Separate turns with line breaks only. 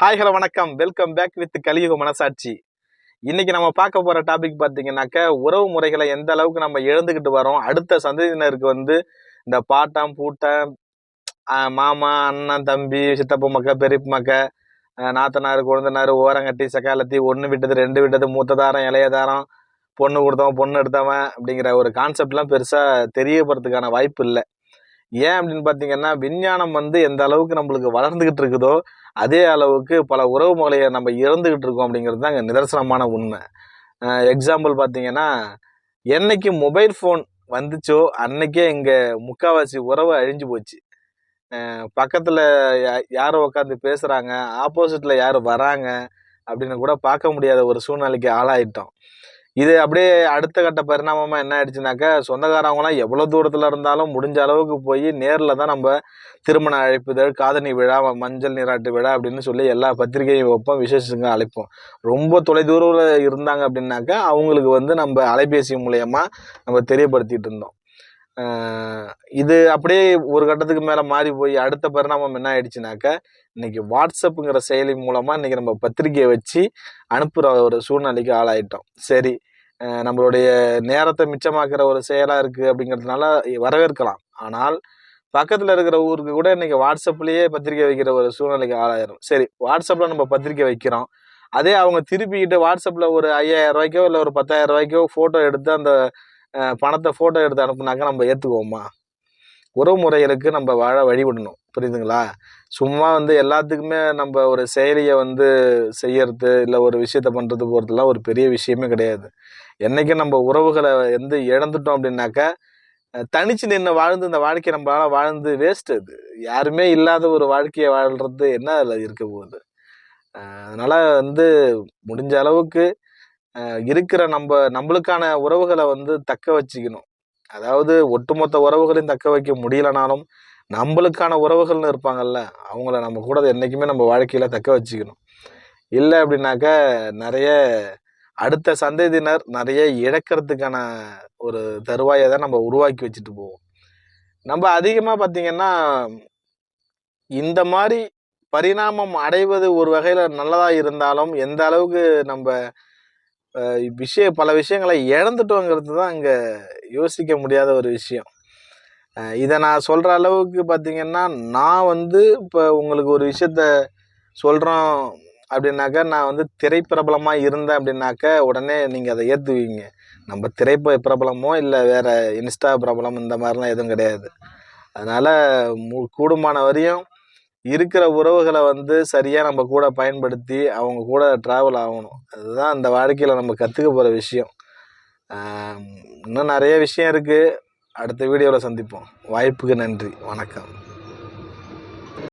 Hi hello வணக்கம். Welcome back with கலியுக மனசாட்சி. இன்னைக்கு நம்ம பார்க்க போற டாபிக் பார்த்தீங்கன்னாக்க உறவு முறைகளை எந்த அளவுக்கு நம்ம இழந்துக்கிட்டு வரோம் அடுத்த சந்ததியினருக்கு வந்து இந்த பாட்டம் பூட்டம் மாமா அண்ணன் தம்பி சித்தப்பா மக்க பெரியப்ப மக்க நாத்தனார் குழந்தனார் ஓரங்கட்டி சக்காலத்தி ஒன்று விட்டது ரெண்டு விட்டது மூத்ததாரம் இளையதாரம் பொண்ணு கொடுத்தவன் பொண்ணு எடுத்தவன் அப்படிங்கிற ஒரு கான்செப்ட்லாம் பெருசாக தெரியப்படுறதுக்கான வாய்ப்பு இல்லை. ஏன் அப்படின்னு பார்த்தீங்கன்னா விஞ்ஞானம் வந்து எந்த அளவுக்கு நம்மளுக்கு வளர்ந்துக்கிட்டு இருக்குதோ அதே அளவுக்கு பல உறவு முறையை நம்ம இறந்துக்கிட்டு இருக்கோம் அப்படிங்கிறது தான் நிதர்சனமான உண்மை. எக்ஸாம்பிள் பார்த்தீங்கன்னா என்னைக்கு மொபைல் ஃபோன் வந்துச்சோ அன்னைக்கே இங்கே முக்காவாசி உறவு அழிஞ்சு போச்சு. பக்கத்தில் யார் யா- உட்காந்து பேசுகிறாங்க ஆப்போசிட்டில் யார் வராங்க அப்படின்னு கூட பார்க்க முடியாத ஒரு சூழ்நிலைக்கு ஆளாயிட்டோம். இது அப்படியே அடுத்த கட்ட பரிணாமமாக என்ன ஆயிடுச்சுனாக்கா சொந்தக்காரவங்களாம் எவ்வளோ தூரத்தில் இருந்தாலும் முடிஞ்ச அளவுக்கு போய் நேரில் தான் நம்ம திருமண அழைப்புதல் காதணி விழா மஞ்சள் நீராட்டு விழா அப்படின்னு சொல்லி எல்லா பத்திரிகையும் வைப்போம் விசேஷங்க அழைப்போம். ரொம்ப தொலைதூரம் இருந்தாங்க அப்படின்னாக்கா அவங்களுக்கு வந்து நம்ம அலைபேசி மூலயமா நம்ம தெரியப்படுத்திகிட்டு இருந்தோம். இது அப்படியே ஒரு கட்டத்துக்கு மேலே மாறி போய் அடுத்த பரிணாமம் என்ன ஆயிடுச்சுனாக்கா இன்னைக்கு வாட்ஸ்அப்புங்கிற செயலி மூலமாக இன்னைக்கு நம்ம பத்திரிக்கையை வச்சு அனுப்புகிற ஒரு சூழ்நிலைக்கு ஆளாயிட்டோம். சரி நம்மளுடைய நேரத்தை மிச்சமாக்குற ஒரு செயலாக இருக்குது அப்படிங்கிறதுனால வரவேற்கலாம். ஆனால் பக்கத்தில் இருக்கிற ஊருக்கு கூட இன்னைக்கு வாட்ஸ்அப்லேயே பத்திரிக்கை வைக்கிற ஒரு சூழ்நிலைக்கு ஆளாயிரும். சரி வாட்ஸ்அப்பில் நம்ம பத்திரிக்கை வைக்கிறோம். அதே அவங்க திருப்பிக்கிட்டு வாட்ஸ்அப்பில் ஒரு ஐயாயிரம் ரூபாய்க்கோ இல்லை ஒரு பத்தாயிரம் ரூபாய்க்கோ ஃபோட்டோ எடுத்து அந்த பணத்தை ஃபோட்டோ எடுத்து அனுப்புனாக்கா நம்ம ஏற்றுக்குவோமா உறவு முறைகளுக்கு நம்ம வாழ வழிவிடணும். புரியுதுங்களா? சும்மா வந்து எல்லாத்துக்குமே நம்ம ஒரு செயலியை வந்து செய்யறது இல்லை ஒரு விஷயத்த பண்ணுறது போகிறதுலாம் ஒரு பெரிய விஷயமே கிடையாது. என்றைக்கும் நம்ம உறவுகளை வந்து இழந்துட்டோம் அப்படின்னாக்கா தனிச்சு நின்று வாழ்ந்து இந்த வாழ்க்கையை நம்மளால் வாழ்ந்து வேஸ்ட் அது யாருமே இல்லாத ஒரு வாழ்க்கையை வாழ்கிறது என்ன அதில் இருக்க போகுது? அதனால் வந்து முடிஞ்ச அளவுக்கு இருக்கிற நம்ம நம்மளுக்கான உறவுகளை வந்து தக்க வச்சுக்கணும். அதாவது ஒட்டுமொத்த உறவுகளையும் தக்க வைக்க முடியலனாலும் நம்மளுக்கான உறவுகள்னு இருப்பாங்கல்ல அவங்கள நம்ம கூட என்றைக்குமே நம்ம வாழ்க்கையில் தக்க வச்சுக்கணும். இல்லை அப்படின்னாக்கா நிறைய அடுத்த சந்ததியினர் நிறைய இழக்கிறதுக்கான ஒரு தருவாயை தான் நம்ம உருவாக்கி வச்சுட்டு போவோம். நம்ம அதிகமாக பார்த்தீங்கன்னா இந்த மாதிரி பரிணாமம் அடைவது ஒரு வகையில் நல்லதாக இருந்தாலும் எந்த அளவுக்கு நம்ம விஷய பல விஷயங்களை இழந்துட்டோங்கிறது தான் இங்கே யோசிக்க முடியாத ஒரு விஷயம். இதை நான் சொல்கிற அளவுக்கு பார்த்திங்கன்னா நான் வந்து இப்போ உங்களுக்கு ஒரு விஷயத்த சொல்கிறோம் அப்படின்னாக்கா நான் வந்து திரைப்பிரபலமாக இருந்தேன் அப்படின்னாக்கா உடனே நீங்கள் அதை ஏற்றுவீங்க நம்ம திரைப்ப பிரபலமோ இல்லை வேறு இன்ஸ்டா பிரபலம் இந்த மாதிரிலாம் எதுவும் கிடையாது. அதனால் மு கூடுமான வரையும் இருக்கிற உறவுகளை வந்து சரியாக நம்ம கூட பயன்படுத்தி அவங்க கூட ட்ராவல் ஆகணும். அதுதான் அந்த வாழ்க்கையில் நம்ம கற்றுக்க போகிற விஷயம். இன்னும் நிறைய விஷயம் இருக்குது அடுத்த வீடியோவில் சந்திப்போம். வாய்ப்புக்கு நன்றி. வணக்கம்.